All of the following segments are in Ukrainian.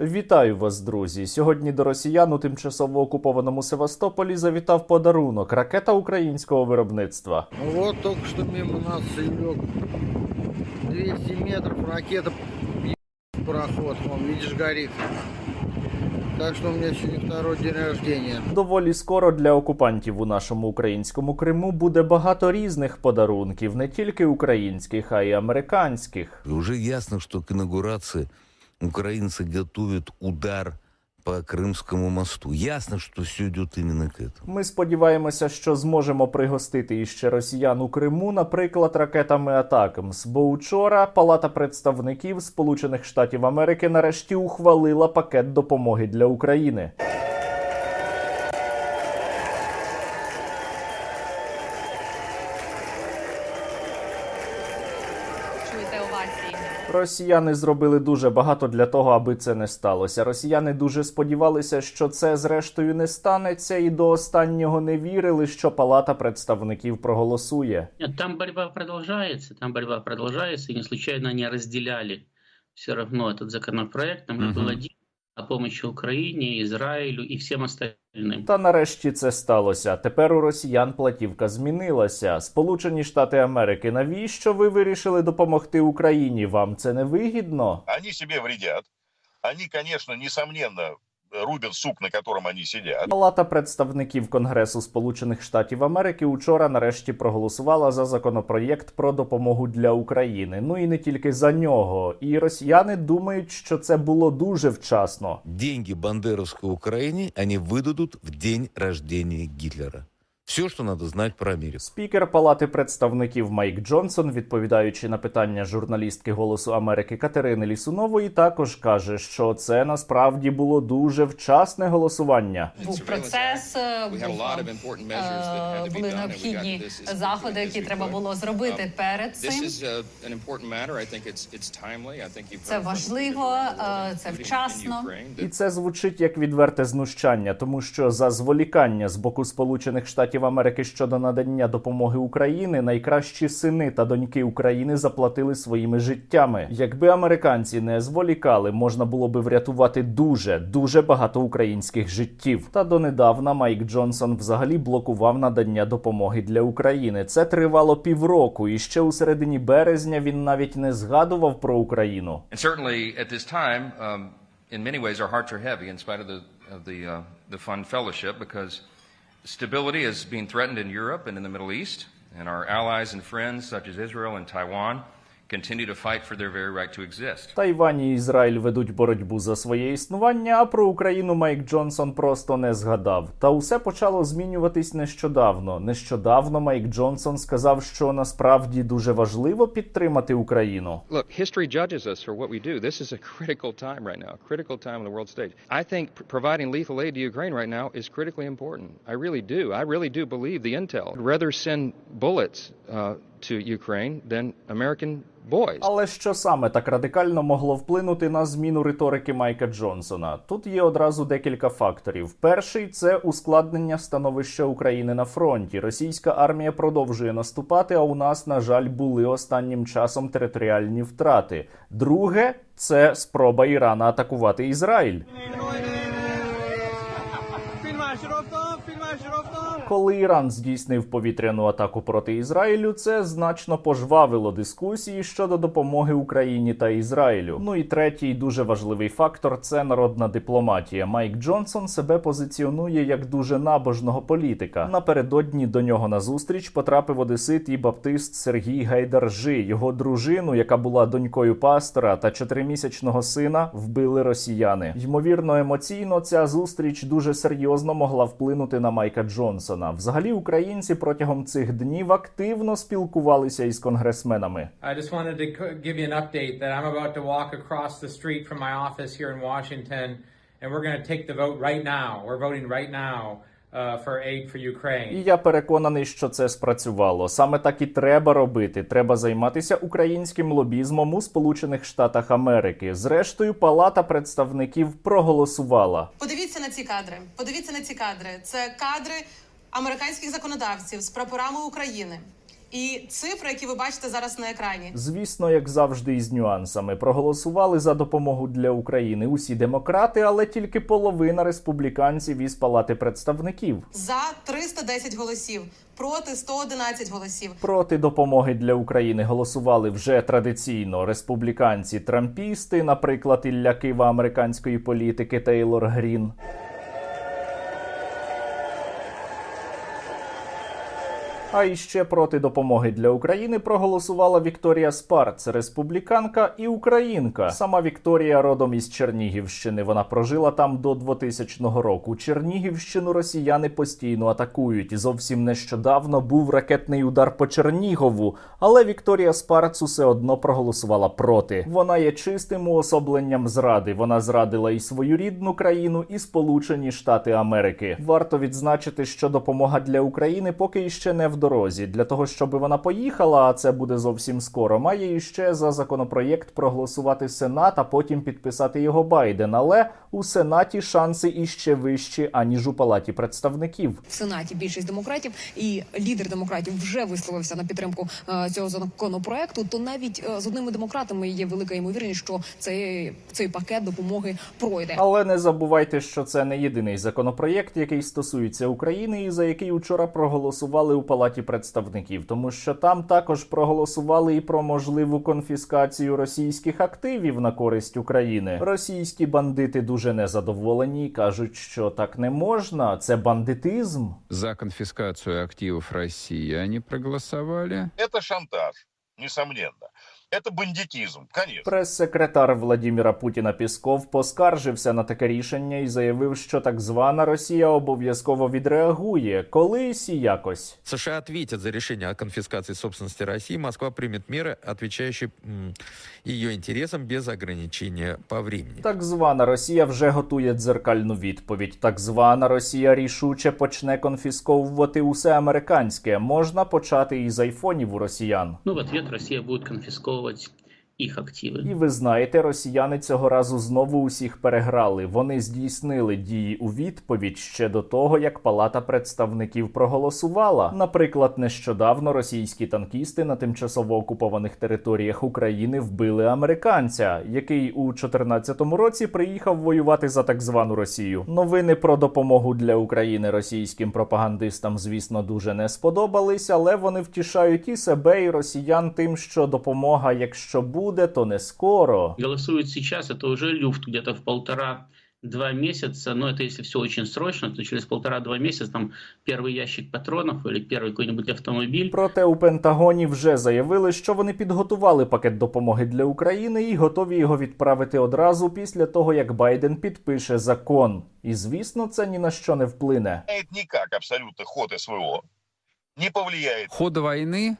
Вітаю вас, друзі! Сьогодні до росіян у тимчасово окупованому Севастополі завітав подарунок ракета українського виробництва. Ну Вот только что мимо нас лег 200 метров, ракета в пароход, вон, видишь, горит. Так что у меня сегодня второй день рождения. Доволі скоро для окупантів у нашому українському Криму буде багато різних подарунків, не тільки українських, а й американських. И уже ясно, что к инаугурации украинцы готовят удар по Крымскому мосту. Ясно, что все идет именно к этому. Ми сподіваємося, що зможемо пригостити іще росіян у Криму, наприклад, ракетами Атакамс. Бо учора Палата представників Сполучених Штатів Америки нарешті ухвалила пакет допомоги для України. Росіяни зробили дуже багато для того, аби це не сталося. Росіяни дуже сподівалися, що це зрештою не станеться, і до останнього не вірили, що Палата представників проголосує. Там борьба продовжується, там борьба продовжається, і не случайно они розділяли все одно цей законопроект. Там был було о помощи Україні, Ізраїлю і всім остальним. Та нарешті це сталося. Тепер у росіян платівка змінилася. Сполучені Штати Америки, навіщо ви вирішили допомогти Україні? Вам це не вигідно? Вони собі вредят. Вони, звісно, несомненно, рубят сук, на котором они сидят. Палата представників Конгресу Сполучених Штатів Америки учора нарешті проголосувала за законопроєкт про допомогу для України. Ну і не тільки за нього. І росіяни думають, що це було дуже вчасно. Деньги бандеровської Україні вони видадуть в день рождения Гитлера. Все, что надо знать про Америку. Спікер Палати представників Майк Джонсон, відповідаючи на питання журналістки Голосу Америки Катерини Лісунової, також каже, що це насправді було дуже вчасне голосування. Був процес, е, був, е, були необхідні заходи, які треба було зробити Um, перед цим. you've Це важливо, е, це вчасно. І це звучить як відверте знущання, тому що за зволікання з боку Сполучених Штатів Америки щодо надання допомоги Україні найкращі сини та доньки України заплатили своїми життями. Якби американці не зволікали, можна було би врятувати дуже дуже багато українських життів. Та донедавна Майк Джонсон взагалі блокував надання допомоги для України. Це тривало півроку, і ще у середині березня він навіть не згадував про Україну. Um, in many ways, our hearts are heavy in spite of the, of the, uh, the fun fellowship because stability is being threatened in Europe and in the Middle East, and our allies and friends, such as Israel and Taiwan, continue to fight for their very right to exist. Тайвань і Ізраїль ведуть боротьбу за своє існування, а про Україну Майк Джонсон просто не згадав. Та усе почало змінюватись нещодавно. Нещодавно Майк Джонсон сказав, що насправді дуже важливо підтримати Україну. Look, history judges us for what we do. This is a critical time right now, a critical time on the world stage. I think pr- providing lethal aid to Ukraine right now is critically important. I really do. I really do believe the intel. I'd rather send bullets uh, to Ukraine than American boys. Але що саме так радикально могло вплинути на зміну риторики Майка Джонсона? Тут є одразу декілька факторів. Перший це ускладнення становища України на фронті. Російська армія продовжує наступати. А у нас, на жаль, були останнім часом територіальні втрати. Друге це спроба Ірана атакувати Ізраїль. Коли Іран здійснив повітряну атаку проти Ізраїлю, це значно пожвавило дискусії щодо допомоги Україні та Ізраїлю. Ну і третій дуже важливий фактор це народна дипломатія. Майк Джонсон себе позиціонує як дуже набожного політика. Напередодні до нього на зустріч потрапив одесит і баптист Сергій Гайдаржи. Його дружину, яка була донькою пастора та чотиримісячного сина, вбили росіяни. Ймовірно, емоційно ця зустріч дуже серйозно могла вплинути на Майка Джонсона. Взагалі, українці протягом цих днів активно спілкувалися із конгресменами. I just wanted to give you an update that I'm about to walk across the street from my office here in Washington, and we're going to take the vote right now. We're voting right now uh, for aid for Ukraine. І я переконаний, що це спрацювало. Саме так і треба робити. Треба займатися українським лобізмом у Сполучених Штатах Америки. Зрештою, Палата представників проголосувала. Подивіться на ці кадри. Подивіться на ці кадри. Це кадри американських законодавців з прапорами України. і цифри, які ви бачите зараз на екрані. Звісно, як завжди, із нюансами проголосували за допомогу для України усі демократи, але тільки половина республіканців із палати представників. За 310 голосів проти 111 голосів. Проти допомоги для України голосували вже традиційно республіканці трампісти, наприклад, Ілля Кива американської політики Тейлор Грін. А іще проти допомоги для України проголосувала Вікторія Спарц, республіканка і українка. Сама Вікторія родом із Чернігівщини. Вона прожила там до 2000 року. Чернігівщину росіяни постійно атакують. Зовсім нещодавно був ракетний удар по Чернігову. Але Вікторія Спарц усе одно проголосувала проти. Вона є чистим уособленням зради. Вона зрадила і свою рідну країну, і Сполучені Штати Америки. Варто відзначити, що допомога для України поки іще не в дорозі. Для того, щоб вона поїхала, а це буде зовсім скоро, має іще за законопроєкт проголосувати Сенат, а потім підписати його Байден. Але у Сенаті шанси іще вищі, аніж у Палаті представників. в Сенаті більшість демократів і лідер демократів вже висловився на підтримку е, цього законопроекту. То навіть е, з одними демократами є велика ймовірність, що цей, цей пакет допомоги пройде. Але не забувайте, що це не єдиний законопроєкт, який стосується України, і за який учора проголосували у Палаті представників, тому що там також проголосували і про можливу конфіскацію російських активів на користь України. Російські бандити дуже незадоволені і кажуть, що так не можна. Це бандитизм. За конфіскацію активів России проголосували. проголосовали. Это шантаж, несомненно. Это бандитизм, конечно. Прес-секретар Владіміра Путіна Пісков поскаржився на таке рішення і заявив, що так звана Росія обов'язково відреагує колись і якось. США ответят за решение о конфискации собственности России. Москва примет меры, отвечающие м, ее интересам без ограничения по времени. Так звана Росія вже готує дзеркальну відповідь. Так звана Росія рішуче почне конфісковувати усе американське. Можна почати із айфонів у росіян. Ну, в ответ Россия будет much. Их активы. І ви знаєте, росіяни цього разу знову усіх переграли. Вони здійснили дії у відповідь ще до того, як Палата представників проголосувала. Наприклад, нещодавно російські танкісти на тимчасово окупованих територіях України вбили американця, який у 2014 році приїхав воювати за так звану Росію. Новини про допомогу для України російським пропагандистам, звісно, дуже не сподобались, але вони втішають і себе, і росіян тим, що допомога, якщо буде, то не скоро. Голосуют сейчас, это уже люфт где-то в полтора-два месяца. Но это если все очень срочно, то через полтора-два месяца там первый ящик патронов или первый какой-нибудь автомобиль. Проте у Пентагоні вже заявили, що вони підготували пакет допомоги для України і готові його відправити одразу після того, як Байден підпише закон. І звісно, це ні на що не вплине. Влияет никак абсолютно ход СВО. Не повлияет. Хода войны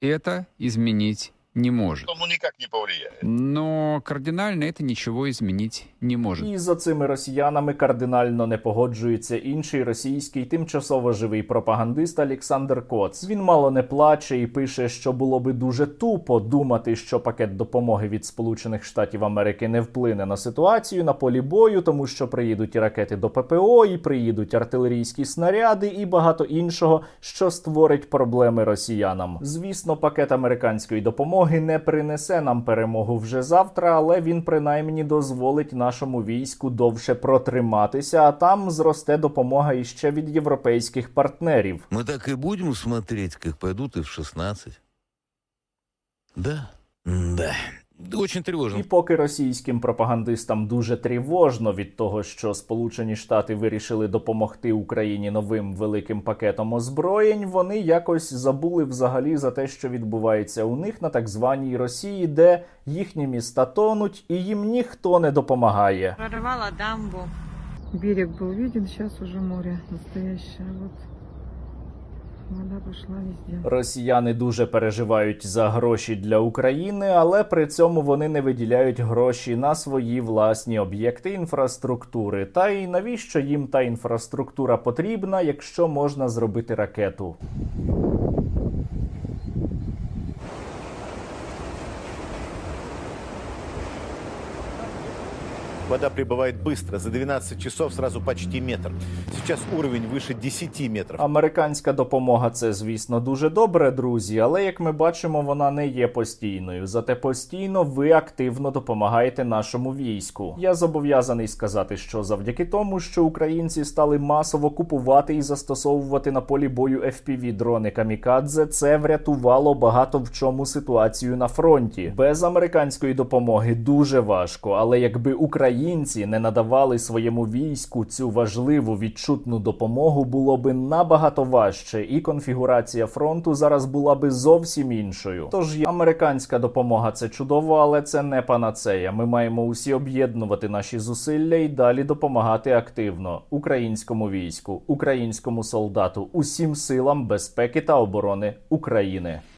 это изменить не может. Никак не повлияет. Но кардинально это ничего изменить не может. І за цими росіянами кардинально не погоджується інший російський тимчасово живий пропагандист Олександр Коц. Він мало не плаче і пише, що було би дуже тупо думати, що пакет допомоги від Сполучених Штатів Америки не вплине на ситуацію на полі бою, тому що приїдуть ракети до ППО, і приїдуть артилерійські снаряди, і багато іншого, що створить проблеми росіянам. Звісно, пакет американської допомоги не принесе нам перемогу вже завтра, але він принаймні дозволить нашому війську довше протриматися, а там зросте допомога іще від європейських партнерів. Ми так і будемо смотреть, як пойдуть і в 16. Да. Да. Очень тревожно. І поки російським пропагандистам дуже тривожно від того, що Сполучені Штати вирішили допомогти Україні новим великим пакетом озброєнь, вони якось забули взагалі за те, що відбувається у них на так званій Росії, де їхні міста тонуть, і їм ніхто не допомагає. Прорвала дамбу. Берег був виден, зараз уже море настояще. Вот. Росіяни дуже переживають за гроші для України, але при цьому вони не виділяють гроші на свої власні об'єкти інфраструктури. Та й навіщо їм та інфраструктура потрібна, якщо можна зробити ракету? вода прибывает быстро, за 12 часов сразу почти метр. Сейчас уровень выше 10 метров. Американська допомога це, звісно, дуже добре, друзі, але як ми бачимо, вона не є постійною. Зате постійно ви активно допомагаєте нашому війську. Я зобов'язаний сказати, що завдяки тому, що українці стали масово купувати і застосовувати на полі бою fpv дрони камікадзе, це врятувало багато в чому ситуацію на фронті. Без американської допомоги дуже важко, але якби українці не надавали своєму війську цю важливу відчутну допомогу, було би набагато важче, і конфігурація фронту зараз була би зовсім іншою. Тож американська допомога це чудово, але це не панацея. Ми маємо усі об'єднувати наші зусилля і далі допомагати активно українському війську, українському солдату, усім силам безпеки та оборони України.